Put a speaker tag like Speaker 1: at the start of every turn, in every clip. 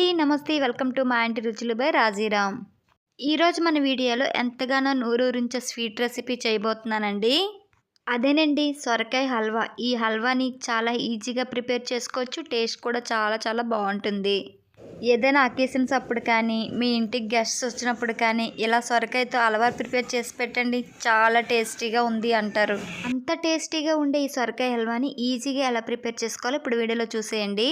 Speaker 1: అండి నమస్తే welcome to మా ఇంటి రుచులు బై రాజీరామ్. ఈరోజు మన వీడియోలో ఎంతగానో నూరూరించే స్వీట్ రెసిపీ చేయబోతున్నానండి. అదేనండి సొరకాయ హల్వా. ఈ హల్వాని చాలా ఈజీగా ప్రిపేర్ చేసుకోవచ్చు టేస్ట్ కూడా చాలా చాలా బాగుంటుంది. ఏదైనా అకేషన్స్ అప్పుడు కానీ మీ ఇంటికి గెస్ట్స్ వచ్చినప్పుడు కానీ ఇలా సొరకాయతో హల్వా ప్రిపేర్ చేసి పెట్టండి. చాలా టేస్టీగా ఉంది అంటారు. అంత టేస్టీగా ఉండే ఈ సొరకాయ హల్వాని ఈజీగా ఎలా ప్రిపేర్ చేసుకోవాలో ఇప్పుడు వీడియోలో చూసేయండి.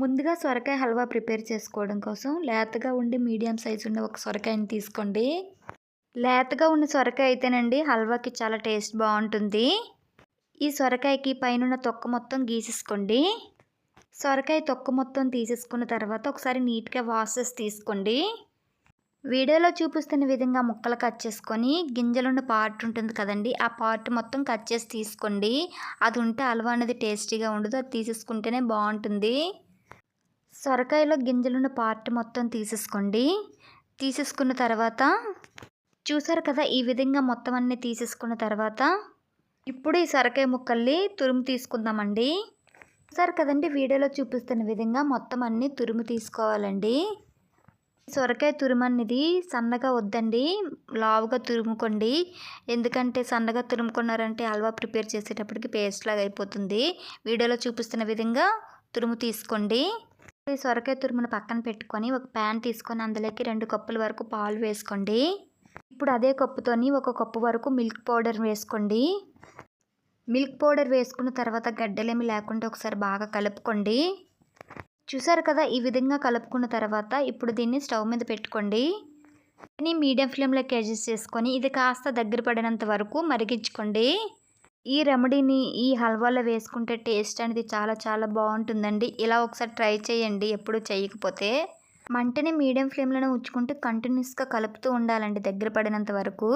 Speaker 1: ముందుగా సొరకాయ హల్వా ప్రిపేర్ చేసుకోవడం కోసం లేతగా ఉండి మీడియం సైజు ఉండే ఒక సొరకాయని తీసుకోండి. లేతగా ఉన్న సొరకాయ అయితేనండి హల్వాకి చాలా టేస్ట్ బాగుంటుంది. ఈ సొరకాయకి పైన తొక్క మొత్తం గీసేసుకోండి. సొరకాయ తొక్క మొత్తం తీసేసుకున్న తర్వాత ఒకసారి నీట్గా వాసెస్ తీసుకోండి. వీడియోలో చూపిస్తున్న విధంగా ముక్కలు కట్ చేసుకొని గింజలున్న పార్ట్ ఉంటుంది కదండి ఆ పార్ట్ మొత్తం కట్ చేసి తీసుకోండి. అది ఉంటే హల్వా అనేది టేస్టీగా ఉండదు అది తీసేసుకుంటేనే బాగుంటుంది. సొరకాయలో గింజలున్న పార్ట్ మొత్తం తీసేసుకోండి. తీసేసుకున్న తర్వాత చూసారు కదా ఈ విధంగా మొత్తం అన్నీ తీసేసుకున్న తర్వాత ఇప్పుడు ఈ సొరకాయ ముక్కల్ని తురుము తీసుకుందామండి. చూసారు కదండి వీడియోలో చూపిస్తున్న విధంగా మొత్తం అన్నీ తురుము తీసుకోవాలండి. సొరకాయ తురుము అనేది సన్నగా వద్దండి లావుగా తురుముకోండి. ఎందుకంటే సన్నగా తురుముకున్నారంటే హల్వా ప్రిపేర్ చేసేటప్పటికి పేస్ట్ లాగా అయిపోతుంది. వీడియోలో చూపిస్తున్న విధంగా తురుము తీసుకోండి. ఈ సొరకాయ తురుమును పక్కన పెట్టుకొని ఒక ప్యాన్ తీసుకొని అందులోకి రెండు కప్పుల వరకు పాలు వేసుకోండి. ఇప్పుడు అదే కప్పుతోని ఒక కప్పు వరకు మిల్క్ పౌడర్ వేసుకోండి. మిల్క్ పౌడర్ వేసుకున్న తర్వాత గడ్డలేమి లేకుండా ఒకసారి బాగా కలుపుకోండి. చూసారు కదా ఈ విధంగా కలుపుకున్న తర్వాత ఇప్పుడు దీన్ని స్టవ్ మీద పెట్టుకోండి. దీన్ని మీడియం ఫ్లేమ్లోకి అడ్జస్ట్ చేసుకొని ఇది కాస్త దగ్గర పడినంత వరకు మరిగించుకోండి. ఈ రెమెడీని ఈ హల్వాలో వేసుకుంటే టేస్ట్ అనేది చాలా చాలా బాగుంటుందండి. ఇలా ఒకసారి ట్రై చేయండి ఎప్పుడు చేయకపోతే. మంటని మీడియం ఫ్లేమ్లోనే ఉంచుకుంటూ కంటిన్యూస్గా కలుపుతూ ఉండాలండి దగ్గర పడినంత వరకు.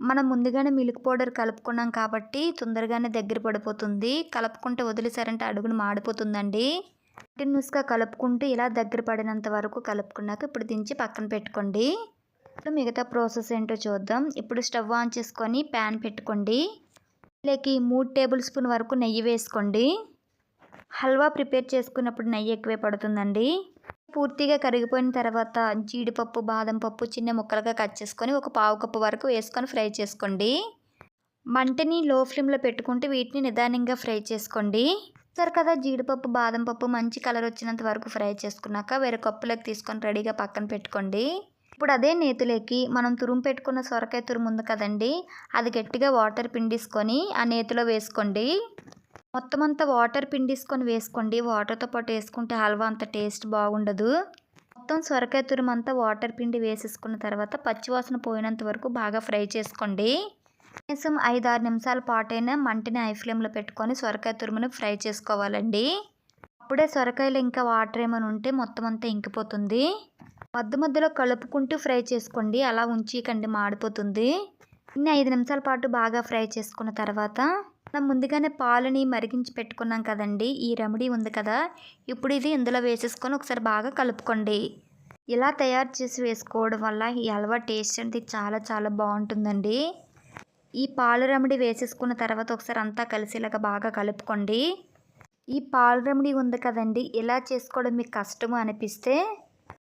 Speaker 1: మనం ముందుగానే మిల్క్ పౌడర్ కలుపుకున్నాం కాబట్టి తొందరగానే దగ్గర పడిపోతుంది. కలుపుకుంటే వదిలేసారంటే అడుగును మాడిపోతుందండి. కంటిన్యూస్గా కలుపుకుంటూ ఇలా దగ్గర పడినంత వరకు కలుపుకున్నాక ఇప్పుడు దించి పక్కన పెట్టుకోండి. ఇప్పుడు మిగతా ప్రాసెస్ ఏంటో చూద్దాం. ఇప్పుడు స్టవ్ ఆన్ చేసుకొని ప్యాన్ పెట్టుకోండి. లేకి మూడు టేబుల్ స్పూన్ వరకు నెయ్యి వేసుకోండి. హల్వా ప్రిపేర్ చేసుకున్నప్పుడు నెయ్యి ఎక్కువే పడుతుందండి. పూర్తిగా కరిగిపోయిన తర్వాత జీడిపప్పు బాదం పప్పు చిన్న ముక్కలుగా కట్ చేసుకొని ఒక పావు కప్పు వరకు వేసుకొని ఫ్రై చేసుకోండి. మంటని లో ఫ్లేమ్లో పెట్టుకుంటే వీటిని నిదానంగా ఫ్రై చేసుకోండి. సరే కదా జీడిపప్పు బాదం పప్పు మంచి కలర్ వచ్చినంత వరకు ఫ్రై చేసుకున్నాక వేరే కప్పులోకి తీసుకొని రెడీగా పక్కన పెట్టుకోండి. ఇప్పుడు అదే నేతిలోకి మనం తురుము పెట్టుకున్న సొరకాయ తురుము ఉంది కదండి అది గట్టిగా వాటర్ పిండిసుకొని ఆ నేతిలో వేసుకోండి. మొత్తం అంతా వాటర్ పిండిసుకొని వేసుకోండి. వాటర్తో పాటు వేసుకుంటే హల్వా అంత టేస్ట్ బాగుండదు. మొత్తం సొరకాయ తురుము అంతా వాటర్ పిండి వేసేసుకున్న తర్వాత పచ్చివాసన పోయినంత వరకు బాగా ఫ్రై చేసుకోండి. కనీసం ఐదు ఆరు నిమిషాల పాటైనా మంటని హై ఫ్లేమ్లో పెట్టుకొని సొరకాయ తురుముని ఫ్రై చేసుకోవాలండి. అప్పుడే సొరకాయలు ఇంకా వాటర్ ఏమైనా ఉంటే మొత్తం అంతా ఇంకిపోతుంది. మధ్య మధ్యలో కలుపుకుంటూ ఫ్రై చేసుకోండి. అలా ఉంచికండి మాడిపోతుంది. ఇన్ని ఐదు నిమిషాల పాటు బాగా ఫ్రై చేసుకున్న తర్వాత మనం ముందుగానే పాలని మరిగించి పెట్టుకున్నాం కదండి. ఈ రెమెడీ ఉంది కదా. ఇప్పుడు ఇది ఇందులో వేసేసుకొని ఒకసారి బాగా కలుపుకోండి. ఇలా తయారు చేసి వేసుకోవడం వల్ల ఈ హల్వా టేస్ట్ అనేది చాలా చాలా బాగుంటుందండి. ఈ పాలు రెమెడీ వేసేసుకున్న తర్వాత ఒకసారి అంతా కలిసేలాగా బాగా కలుపుకోండి. ఈ పాలు రెమెడీ ఉంది కదండి. ఇలా చేసుకోవడం మీకు కష్టము అనిపిస్తే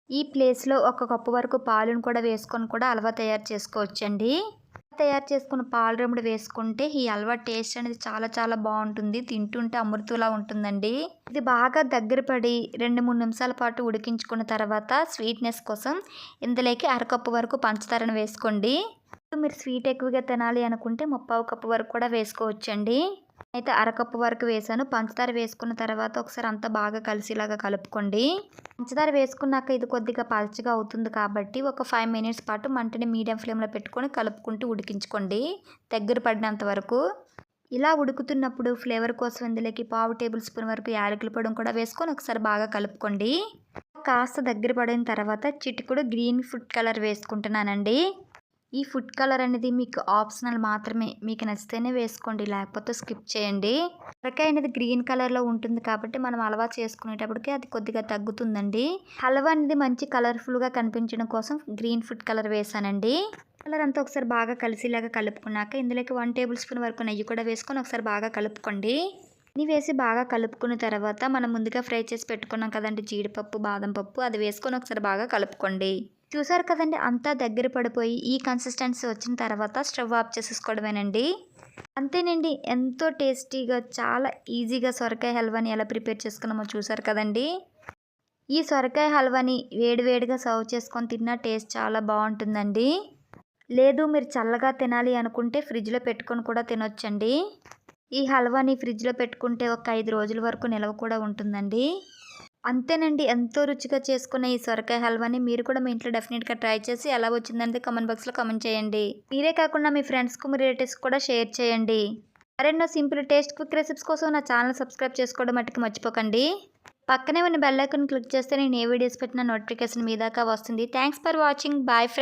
Speaker 1: ఈ ప్లేస్లో ఒక కప్పు వరకు పాలను కూడా వేసుకొని కూడా హల్వా తయారు చేసుకోవచ్చండి. తయారు చేసుకున్న పాల రెముడు వేసుకుంటే ఈ హల్వా టేస్ట్ అనేది చాలా చాలా బాగుంటుంది. తింటుంటే అమృతులా ఉంటుందండి. ఇది బాగా దగ్గర పడి రెండు మూడు నిమిషాల పాటు ఉడికించుకున్న తర్వాత స్వీట్నెస్ కోసం ఇందులోకి అరకప్పు వరకు పంచదారను వేసుకోండి. మీరు స్వీట్ ఎక్కువగా తినాలి అనుకుంటే ముప్పావు కప్పు వరకు కూడా వేసుకోవచ్చండి. అయితే అరకప్పు వరకు వేసాను. పంచదార వేసుకున్న తర్వాత ఒకసారి అంతా బాగా కలిసిలాగా కలుపుకోండి. పంచదార వేసుకున్నాక ఇది కొద్దిగా పలచగా అవుతుంది కాబట్టి ఒక ఫైవ్ మినిట్స్ పాటు మంటని మీడియం ఫ్లేమ్లో పెట్టుకొని కలుపుకుంటూ ఉడికించుకోండి. దగ్గర పడినంత వరకు. ఇలా ఉడుకుతున్నప్పుడు ఫ్లేవర్ కోసం ఇందులోకి పావు టేబుల్ స్పూన్ వరకు యాలకుల పొడి కూడా వేసుకొని ఒకసారి బాగా కలుపుకోండి. కాస్త దగ్గర పడిన తర్వాత చిటికుడు గ్రీన్ ఫుడ్ కలర్ వేసుకుంటున్నానండి. ఈ ఫుడ్ కలర్ అనేది మీకు ఆప్షనల్ మాత్రమే. మీకు నచ్చితేనే వేసుకోండి. లేకపోతే స్కిప్ చేయండి. సొరకాయ అనేది గ్రీన్ కలర్లో ఉంటుంది కాబట్టి మనం హల్వా చేసుకునేటప్పటికి అది కొద్దిగా తగ్గుతుందండి. హల్వా అనేది మంచి కలర్ఫుల్గా కనిపించడం కోసం గ్రీన్ ఫుడ్ కలర్ వేసానండి. కలర్ అంతా ఒకసారి బాగా కలిసిలాగా కలుపుకున్నాక ఇందులోకి వన్ టేబుల్ స్పూన్ వరకు నెయ్యి కూడా వేసుకొని ఒకసారి బాగా కలుపుకోండి. ఇవి వేసి బాగా కలుపుకున్న తర్వాత మనం ముందుగా ఫ్రై చేసి పెట్టుకున్నాం కదండి. జీడిపప్పు బాదం పప్పు అది వేసుకొని ఒకసారి బాగా కలుపుకోండి. చూసారు కదండి? అంతా దగ్గర పడిపోయి ఈ కన్సిస్టెన్సీ వచ్చిన తర్వాత స్టవ్ ఆఫ్ చేసేసుకోవడమేనండి. అంతేనండి ఎంతో టేస్టీగా చాలా ఈజీగా సొరకాయ హల్వాని ఎలా ప్రిపేర్ చేసుకున్నామో చూసారు కదండి? ఈ సొరకాయ హల్వాని వేడివేడిగా సర్వ్ చేసుకొని తిన్నా టేస్ట్ చాలా బాగుంటుందండి. లేదు మీరు చల్లగా తినాలి అనుకుంటే ఫ్రిడ్జ్లో పెట్టుకొని కూడా తినొచ్చండి. ఈ హల్వాని ఫ్రిడ్జ్లో పెట్టుకుంటే ఒక ఐదు రోజుల వరకు నిల్వ కూడా ఉంటుందండి. అంతేనండి. ఎంతో రుచిగా చేసుకున్న ఈ సొరకాయ హల్వాని మీరు కూడా మీ ఇంట్లో డెఫినెట్గా ట్రై చేసి ఎలా వచ్చిందంటే కమెంట్ బాక్స్లో కమెంట్ చేయండి. మీరే కాకుండా మీ ఫ్రెండ్స్కు మీ రిలేటివ్స్కి కూడా షేర్ చేయండి. మరెన్నో సింపుల్ టేస్ట్ క్విక్ రెసిప్స్ కోసం నా ఛానల్ సబ్స్క్రైబ్ చేసుకోవడం మట్టుకు మర్చిపోకండి. పక్కనే ఉన్న బెల్ ఐకాన్ క్లిక్ చేస్తే నేను ఏ వీడియోస్ పెట్టిన నోటిఫికేషన్ మీ దాకా వస్తుంది. Thanks for watching. Bye friends.